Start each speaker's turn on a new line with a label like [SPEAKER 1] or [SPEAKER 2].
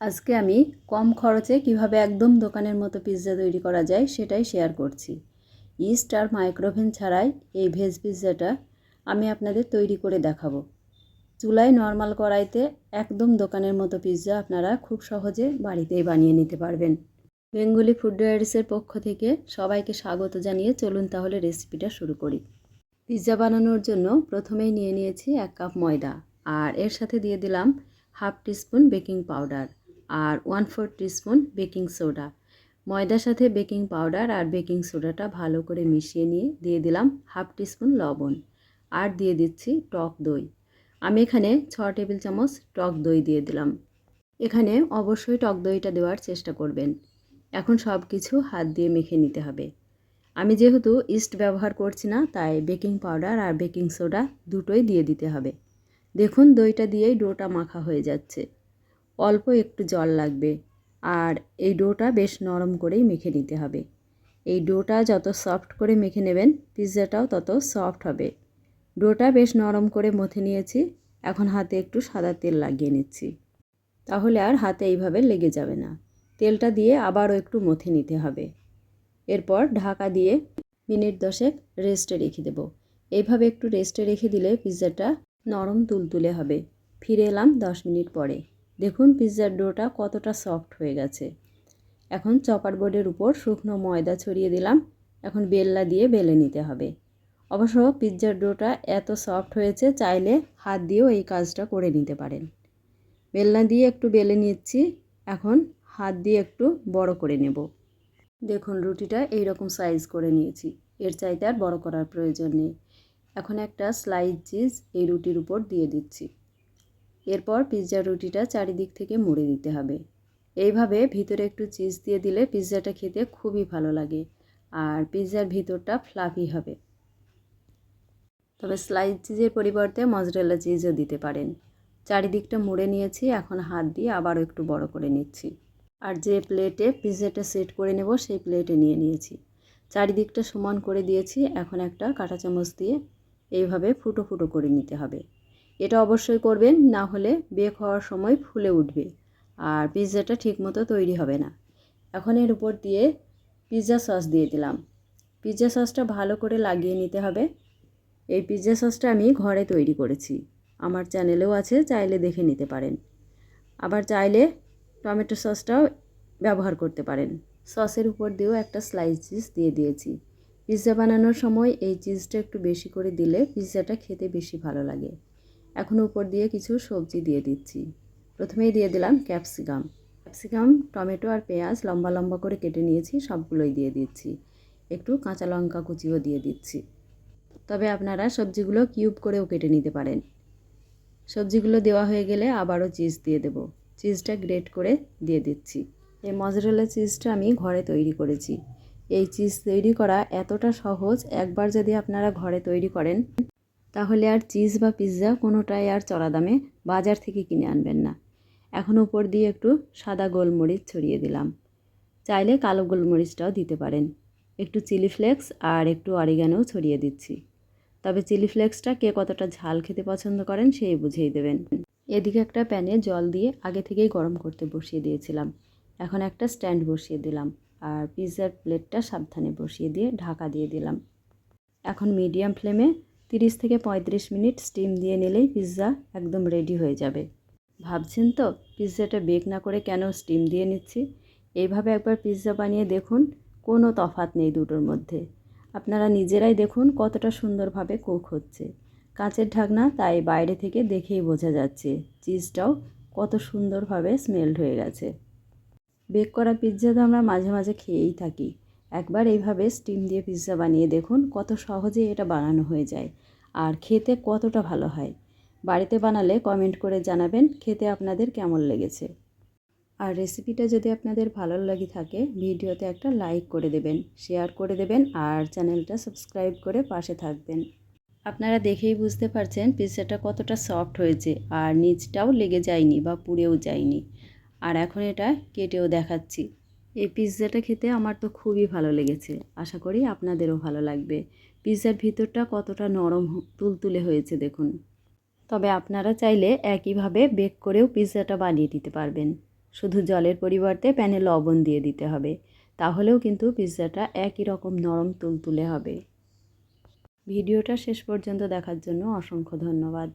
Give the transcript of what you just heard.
[SPEAKER 1] আজকে আমি কম খরচে কীভাবে একদম দোকানের মতো পিৎজা তৈরি করা যায় সেটাই শেয়ার করছি। ইস্ট আর মাইক্রোভেন ছাড়াই এই ভেজ পিৎজাটা আমি আপনাদের তৈরি করে দেখাবো। চুলায় নর্মাল কড়াইতে একদম দোকানের মতো পিৎজা আপনারা খুব সহজে বাড়িতেই বানিয়ে নিতে পারবেন। বেঙ্গলি ফুড ডায়ারিসের পক্ষ থেকে সবাইকে স্বাগত জানিয়ে চলুন তাহলে রেসিপিটা শুরু করি। পিৎজা বানানোর জন্য প্রথমেই নিয়ে নিয়েছি এক কাপ ময়দা, আর এর সাথে দিয়ে দিলাম হাফ টিস্পুন বেকিং পাউডার আর one four teaspoon baking soda ময়দার সাথে বেকিং পাউডার আর বেকিং সোডাটা ভালো করে মিশিয়ে নিয়ে দিয়ে দিলাম হাফ টিস্পুন লবণ। আর দিয়ে দিচ্ছি টক দই। আমি এখানে ছ টেবিল চামচ টক দই দিয়ে দিলাম। এখানে অবশ্যই টক দইটা দেওয়ার চেষ্টা করবেন। এখন সব কিছু হাত দিয়ে মেখে নিতে হবে। আমি যেহেতু ইস্ট ব্যবহার করছি না, তাই বেকিং পাউডার আর বেকিং সোডা দুটোই দিয়ে দিতে হবে। দেখুন দইটা দিয়েই ডোটা মাখা হয়ে যাচ্ছে। অল্প একটু জল লাগবে। আর এই ডোটা বেশ নরম করেই মেখে নিতে হবে। এই ডোটা যত সফট করে মেখে নেবেন, পিৎজাটাও তত সফট হবে। ডোটা বেশ নরম করে মথে নিয়েছি, এখন হাতে একটু সাদা তেল লাগিয়ে নিচ্ছি। তাহলে আর হাতে এইভাবে লেগে যাবে না। তেলটা দিয়ে আবারও একটু মথে নিতে হবে। এরপর ঢাকা দিয়ে মিনিট দশেক রেস্টে রেখে দেবো। এইভাবে একটু রেস্টে রেখে দিলে পিৎজাটা নরম তুলতুলে হবে। ফিরে এলাম দশ মিনিট পরে। দেখুন পিৎজার ডোটা কতটা সফট হয়ে গেছে। এখন চপার বোর্ডের উপর শুকনো ময়দা ছড়িয়ে দিলাম। এখন বেল্লা দিয়ে বেলে নিতে হবে। অবশ্য পিৎজার ডোটা এত সফট হয়েছে, চাইলে হাত দিয়েও এই কাজটা করে নিতে পারেন। বেলনা দিয়ে একটু বেলে নিচ্ছি। এখন হাত দিয়ে একটু বড় করে নেব। দেখুন রুটিটা এই রকম সাইজ করে নিয়েছি। এর চাইতে আর বড় করার প্রয়োজন নেই। এখন একটা স্লাইস চিজ এই রুটির উপর দিয়ে দিচ্ছি। এরপর পিৎজার রুটিটা চারিদিক থেকে মুড়ে দিতে হবে। এইভাবে ভিতরে একটু চিজ দিয়ে দিলে পিৎজাটা খেতে খুবই ভালো লাগে আর পিৎজার ভিতরটা ফ্লাফি হবে। তবে স্লাইস চিজের পরিবর্তে মজরেলা চিজও দিতে পারেন। চারিদিকটা মুড়ে নিয়েছি, এখন হাত দিয়ে আবারও একটু বড় করে নিচ্ছি। আর যে প্লেটে পিৎজাটা সেট করে নেব, সেই প্লেটে নিয়ে নিয়েছি। চারিদিকটা সমান করে দিয়েছি, এখন একটা কাঁটা চামচ দিয়ে এইভাবে ফুটো ফুটো করে নিতে হবে। এটা অবশ্যই করবেন, না হলে বেক হওয়ার সময় ফুলে উঠবে আর পিৎজাটা ঠিকমতো তৈরি হবে না। এখন এর উপর দিয়ে পিৎজা সস দিয়ে দিলাম। পিৎজা সসটা ভালো করে লাগিয়ে নিতে হবে। এই পিৎজা সসটা আমি ঘরে তৈরি করেছি। আমার চ্যানেলেও আছে, চাইলে দেখে নিতে পারেন। আবার চাইলে টমেটো সসটাও ব্যবহার করতে পারেন। সসের উপর দিয়েও একটা স্লাইস চিজ দিয়ে দিয়েছি। পিৎজা বানানোর সময় এই চিজটা একটু বেশি করে দিলে পিৎজাটা খেতে বেশি ভালো লাগে। এখন উপর দিয়ে কিছু সবজি দিয়ে দিচ্ছি। প্রথমেই দিয়ে দিলাম ক্যাপসিকাম। ক্যাপসিকাম, টমেটো আর পেঁয়াজ লম্বা লম্বা করে কেটে নিয়েছি, সবগুলোই দিয়ে দিচ্ছি। একটু কাঁচা লঙ্কা কুচিও দিয়ে দিচ্ছি। তবে আপনারা সবজিগুলো কিউব করেও কেটে নিতে পারেন। সবজিগুলো দেওয়া হয়ে গেলে আবারও চিজ দিয়ে দেব। চিজটা গ্রেট করে দিয়ে দিচ্ছি। এই মজরেলা চিজটা আমি ঘরে তৈরি করেছি। এই চিজ তৈরি করা এতটা সহজ, একবার যদি আপনারা ঘরে তৈরি করেন তাহলে আর চিজ বা পিৎজা কোনোটাই আর চড়া দামে বাজার থেকে কিনে আনবেন না। এখন উপর দিয়ে একটু সাদা গোলমরিচ ছড়িয়ে দিলাম। চাইলে কালো গোলমরিচটাও দিতে পারেন। একটু চিলি ফ্লেক্স আর একটু অরিগানোও ছড়িয়ে দিচ্ছি। তবে চিলি ফ্লেক্সটা কে কতটা ঝাল খেতে পছন্দ করেন সেই বুঝেই দেবেন। এদিকে একটা প্যানে জল দিয়ে আগে থেকেই গরম করতে বসিয়ে দিয়েছিলাম। এখন একটা স্ট্যান্ড বসিয়ে দিলাম আর পিৎজার প্লেটটা সাবধানে বসিয়ে দিয়ে ঢাকা দিয়ে দিলাম। এখন মিডিয়াম ফ্লেমে তিরিশ থেকে পঁয়ত্রিশ মিনিট স্টিম দিয়ে নিলেই পিৎজা একদম রেডি হয়ে যাবে। ভাবছেন তো পিৎজাটা বেক না করে কেন স্টিম দিয়ে নিচ্ছি? এইভাবে একবার পিৎজা বানিয়ে দেখুন, কোনো তফাত নেই দুটোর মধ্যে। আপনারা নিজেরাই দেখুন কতটা সুন্দরভাবে কুক হচ্ছে। কাঁচের ঢাকনা তাই বাইরে থেকে দেখেই বোঝা যাচ্ছে চিজটাও কত সুন্দরভাবে স্মেলড হয়ে গেছে। বেক করা পিৎজা তো আমরা মাঝে মাঝে খেয়েই থাকি। একবার এইভাবে স্টিম দিয়ে পিৎজা বানিয়ে দেখুন কত সহজে এটা বানানো হয়ে যায়। আর খেতে কতটা ভালো হয়। বাড়িতে বানালে কমেন্ট করে জানাবেন খেতে আপনাদের কেমন লেগেছে। আর রেসিপিটা যদি আপনাদের ভালো লাগে থাকে, ভিডিওতে একটা লাইক করে দেবেন শেয়ার করে দেবেন, আর চ্যানেলটা সাবস্ক্রাইব করে পাশে থাকবেন। আপনারা দেখেই বুঝতে পারছেন পিৎজাটা কতটা সফট হয়েছে, আর নিচটাও লেগে যায়নি বা পুড়েও যায়নি। আর এখন এটা কেটেও দেখাচ্ছি। এই পিৎজাটা খেতে আমার তো খুবই ভালো লেগেছে। আশা করি আপনাদেরও ভালো লাগবে। পিৎজার ভিতরটা কতটা নরম তুলতুলে হয়েছে দেখুন। তবে আপনারা চাইলে একইভাবে বেক করেও পিৎজাটা বানিয়ে দিতে পারবেন। শুধু জলের পরিবর্তে প্যানে লবণ দিয়ে দিতে হবে। তাহলেও কিন্তু পিৎজাটা একই রকম নরম তুলতুলে হবে। ভিডিওটা শেষ পর্যন্ত দেখার জন্য অসংখ্য ধন্যবাদ।